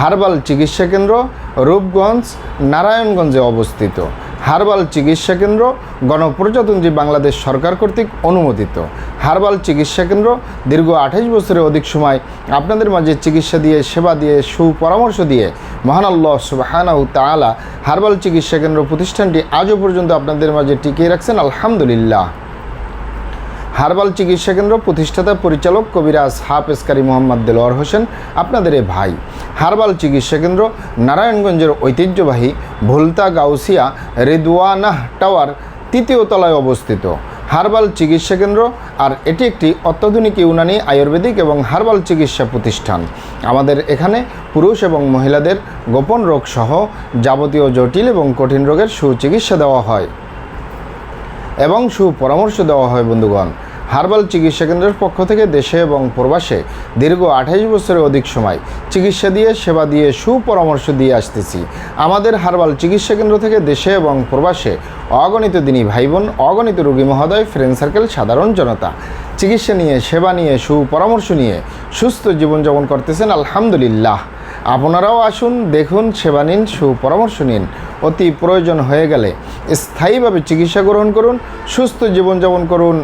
Herbal চিকিৎসা কেন্দ্র রূপগঞ্জ, নারায়ণগঞ্জে অবস্থিত। হার্বাল চিকিৎসা কেন্দ্র গণপ্রজাতন্ত্রী বাংলাদেশ সরকার কর্তৃক অনুমোদিত। হার্বাল চিকিৎসা কেন্দ্র দীর্ঘ আঠাইশ বছরের অধিক সময় আপনাদের মাঝে চিকিৎসা দিয়ে, সেবা দিয়ে, সুপরামর্শ দিয়ে মহান আল্লাহ সুবাহানাউ তালা হার্বাল চিকিৎসা কেন্দ্র প্রতিষ্ঠানটি আজও পর্যন্ত আপনাদের মাঝে টিকিয়ে রাখছেন। আলহামদুলিল্লাহ। হার্বাল চিকিৎসা কেন্দ্র প্রতিষ্ঠাতা পরিচালক কবিরাজ হাফেজকারী মোহাম্মদ দেলোয়ার হোসেন, আপনাদের ভাই। হার্বাল চিকিৎসা কেন্দ্র নারায়ণগঞ্জের ঐতিহ্যবাহী ভুলতা গাউসিয়া রেদওয়ানাহ টাওয়ার তৃতীয় তলায় অবস্থিত। হার্বাল চিকিৎসা কেন্দ্র আর এটি একটি অত্যাধুনিক ইউনানি আয়ুর্বেদিক এবং হার্বাল চিকিৎসা প্রতিষ্ঠান। আমাদের এখানে পুরুষ এবং মহিলাদের গোপন রোগ সহ যাবতীয় জটিল এবং কঠিন রোগের সুচিকিৎসা দেওয়া হয়। এবং সুপরামর্শ দেওয়া হয়, বন্ধুগণ। হার্বাল চিকিৎসা কেন্দ্রের পক্ষ থেকে দেশে এবং প্রবাসে দীর্ঘ আঠাইশ বছরের অধিক সময় চিকিৎসা দিয়ে, সেবা দিয়ে, সুপরামর্শ দিয়ে আসতেছি। আমাদের হার্বাল চিকিৎসা কেন্দ্র থেকে দেশে এবং প্রবাসে অগণিত দিনই ভাই বোন অগণিত রোগী মহোদয়, ফ্রেন্ড সার্কেল, সাধারণ জনতা চিকিৎসা নিয়ে, সেবা নিয়ে, সুপরামর্শ নিয়ে সুস্থ জীবনযাপন করতেছেন, আলহামদুলিল্লাহ। আপনারাও আসুন, দেখুন, সেবা নিন, সুপরামর্শ নিন। অতি প্রয়োজন হয়ে গেলে স্থায়ীভাবে চিকিৎসা গ্রহণ করুন, সুস্থ জীবনযাপন করুন,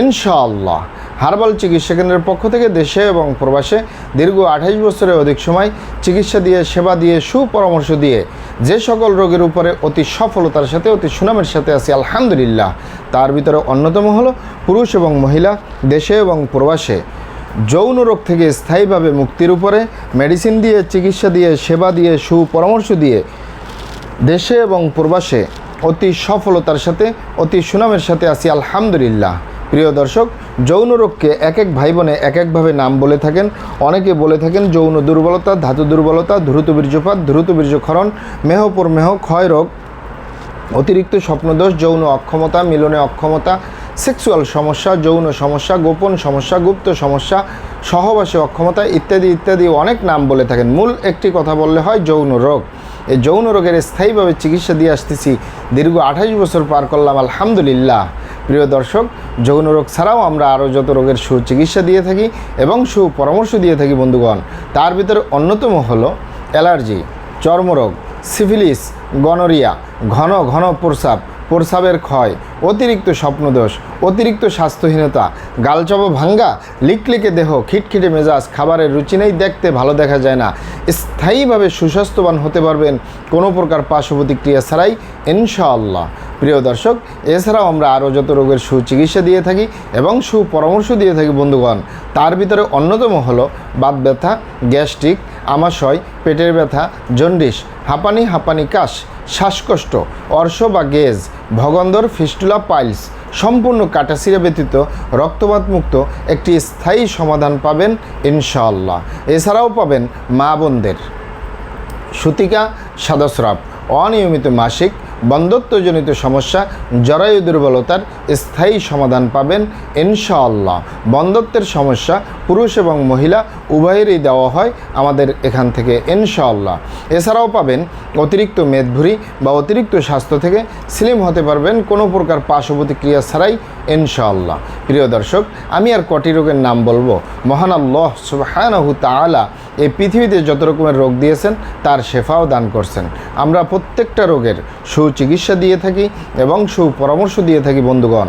ইনশাআল্লাহ। হার্বাল চিকিৎসা কেন্দ্রের পক্ষ থেকে দেশে এবং প্রবাসে দীর্ঘ আঠাইশ বছরের অধিক সময় চিকিৎসা দিয়ে, সেবা দিয়ে, সুপরামর্শ দিয়ে যে সকল রোগের উপরে অতি সফলতার সাথে, অতি সুনামের সাথে আছি, আলহামদুলিল্লাহ। তার ভিতরে অন্যতম হলো পুরুষ এবং মহিলা দেশে এবং প্রবাসে। যৌন রোগ থেকে স্থায়ীভাবে মুক্তির উপরে মেডিসিন দিয়ে, চিকিৎসা দিয়ে, সেবা দিয়ে, সুপরামর্শ দিয়ে দেশে এবং প্রবাসে অতি সফলতার সাথে, অতি সুনামের সাথে আছি, আলহামদুলিল্লাহ। প্রিয় দর্শক, যৌন রোগকে এক এক ভাই বোনে এক একভাবে নাম বলে থাকেন। অনেকে বলে থাকেন যৌন দুর্বলতা, ধাতু দুর্বলতা, দ্রুত বীর্যপাত, দ্রুত বীর্যক্ষরণ মেহপর মেহ ক্ষয় রোগ, অতিরিক্ত স্বপ্নদোষ, যৌন অক্ষমতা, মিলনে অক্ষমতা সেক্সুয়াল সমস্যা, যৌন সমস্যা, গোপন সমস্যা, গুপ্ত সমস্যা, সহবাসে অক্ষমতা ইত্যাদি ইত্যাদি অনেক নাম বলে থাকেন। মূল একটি কথা বললে হয় যৌন রোগ। এই যৌন রোগের স্থায়ীভাবে চিকিৎসা দিয়ে আসতেছি। দীর্ঘ আঠাশ বছর পার করলাম, আলহামদুলিল্লাহ। প্রিয় দর্শক, যৌন রোগ ছাড়াও আমরা আরও যত রোগের সুচিকিৎসা দিয়ে থাকি এবং সুপরামর্শ দিয়ে থাকি, বন্ধুগণ, তার ভিতরে অন্যতম হলো অ্যালার্জি, চর্মরোগ সিফিলিস গনোরিয়া, ঘন ঘন প্রস্রাব প্রস্রাবের ক্ষয়, অতিরিক্ত স্বপ্নদোষ, অতিরিক্ত স্বাস্থ্যহীনতা গালচাপা ভাঙ্গা, লিকলিকে দেহ, খিটখিটে মেজাজ, খাবারের রুচি নেই, দেখতে ভালো দেখা যায় না। স্থায়ীভাবে সুস্বাস্থ্যবান হতে পারবেন কোনো প্রকার পার্শ্ব প্রতিক্রিয়া ছাড়াই, ইনশাআল্লাহ। প্রিয় দর্শক, এছাড়াও আমরা আরও যত রোগের সুচিকিৎসা দিয়ে থাকি এবং সুপরামর্শ দিয়ে থাকি, বন্ধুগণ, তার ভিতরে অন্যতম হলো বাত ব্যথা, গ্যাস্ট্রিক, আমাশয়, পেটের ব্যথা জন্ডিস হাঁপানি হাঁপানি, কাশ। শ্বাসকষ্ট, অর্শ বা গেজ, ভগন্দর ফিস্টুলা পাইলস সম্পূর্ণ কাটাসিরা ব্যতীত রক্তপাতমুক্ত একটি স্থায়ী সমাধান পাবেন ইনশাআল্লাহ। এছাড়াও পাবেন মা বোনদের। সুতিকা, সাদস্রাব, অনিয়মিত মাসিক বন্ধত্বজনিত সমস্যা, জরায়ু দুর্বলতার স্থায়ী সমাধান পাবেন, ইনশাআল্লাহ। বন্ধত্বের সমস্যা, পুরুষ এবং মহিলা উভয়েরই দেওয়া হয় আমাদের এখান থেকে, ইনশাআল্লাহ। এছাড়াও পাবেন অতিরিক্ত মেদভুরি বা অতিরিক্ত স্বাস্থ্য থেকে স্লিম হতে পারবেন, কোনো প্রকার পার্শ্ব প্রতিক্রিয়া ছাড়াই, ইনশাআল্লাহ। প্রিয় দর্শক, আমি আর কটি রোগের নাম বলব। মহান আল্লাহ সুবহানাহু তাআলা এই পৃথিবীতে যত রকমের রোগ দিয়েছেন, তার শেফাও দান করছেন। আমরা প্রত্যেকটা রোগের সুচিকিৎসা দিয়ে থাকি এবং সুপরামর্শ দিয়ে থাকি, বন্ধুগণ।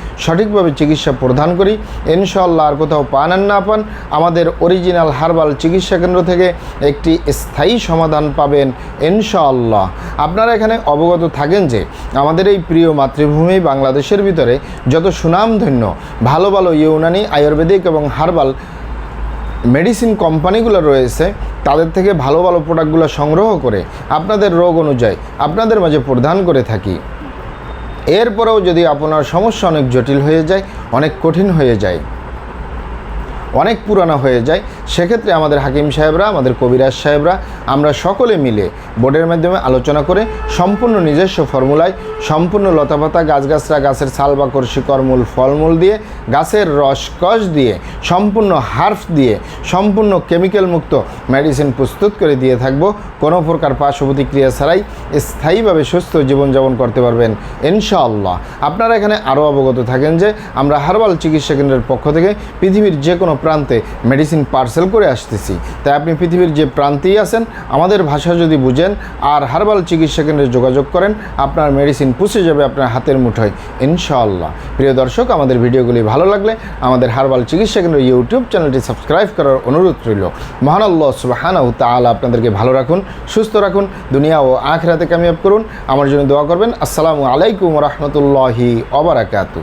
সঠিকভাবে চিকিৎসা প্রদান করি। ইনশাআল্লাহ আর কোথাও পান আর না পান, আমাদের অরিজিনাল হার্বাল চিকিৎসা কেন্দ্র থেকে একটি স্থায়ী সমাধান পাবেন ইনশাআল্লাহ। আপনারা এখানে অবগত থাকেন যে, আমাদের এই প্রিয় মাতৃভূমি বাংলাদেশের ভিতরে যত সুনামধন্য, ভালো ভালো ইউনানি, আয়ুর্বেদিক এবং হার্বাল মেডিসিন কোম্পানিগুলো রয়েছে, তাদের থেকে ভালো ভালো প্রোডাক্টগুলো সংগ্রহ করে আপনাদের রোগ অনুযায়ী আপনাদের মাঝে প্রদান করে থাকি। এরপরেও যদি আপনার সমস্যা অনেক জটিল হয়ে যায়, অনেক কঠিন হয়ে যায়, অনেক পুরানো হয়ে যায় সেক্ষেত্রে আমাদের হাকিম সাহেবরা, আমাদের কবিরাজ সাহেবরা, আমরা সকলে মিলে বোর্ডের মাধ্যমে আলোচনা করে সম্পূর্ণ নিজস্ব ফর্মুলায়, সম্পূর্ণ লতাপাতা গাছগাছরা গাছের ছাল বাকর, শিকড় মূল, ফলমূল দিয়ে, গাছের রস কষ দিয়ে, সম্পূর্ণ হার্ফ দিয়ে, সম্পূর্ণ কেমিক্যাল মুক্ত মেডিসিন প্রস্তুত করে দিয়ে থাকব। কোনো প্রকার পার্শ্ব প্রতিক্রিয়া ছাড়াই স্থায়ীভাবে সুস্থ জীবনযাপন করতে পারবেন ইনশাআল্লাহ। আপনারা এখানে আরও অবগত থাকেন যে আমরা হার্বাল চিকিৎসা কেন্দ্রের পক্ষ থেকে পৃথিবীর যে কোনো প্রান্তে মেডিসিন পার্সেল করে আসতেছি। তাই আপনি পৃথিবীর যে প্রান্তেই আছেন, আমাদের ভাষা যদি বুঝেন আর হার্বাল চিকিৎসা কেন্দ্রে যোগাযোগ করেন, আপনার মেডিসিন পুষে যাবে আপনার হাতের মুঠোয়, ইনশাআল্লাহ। প্রিয় দর্শক, আমাদের ভিডিওগুলি ভালো লাগলে আমাদের হার্বাল চিকিৎসা কেন্দ্র ইউটিউব চ্যানেলটি সাবস্ক্রাইব করার অনুরোধ রইল। মহান আল্লাহ সুবাহানাউ তাআলা আপনাদেরকে ভালো রাখুন, সুস্থ রাখুন, দুনিয়া ও আখরাতে কামিয়াব করুন। আমার জন্য দোয়া করবেন। আসসালামু আলাইকুম রহমতুল্লাহি অবরাকাতু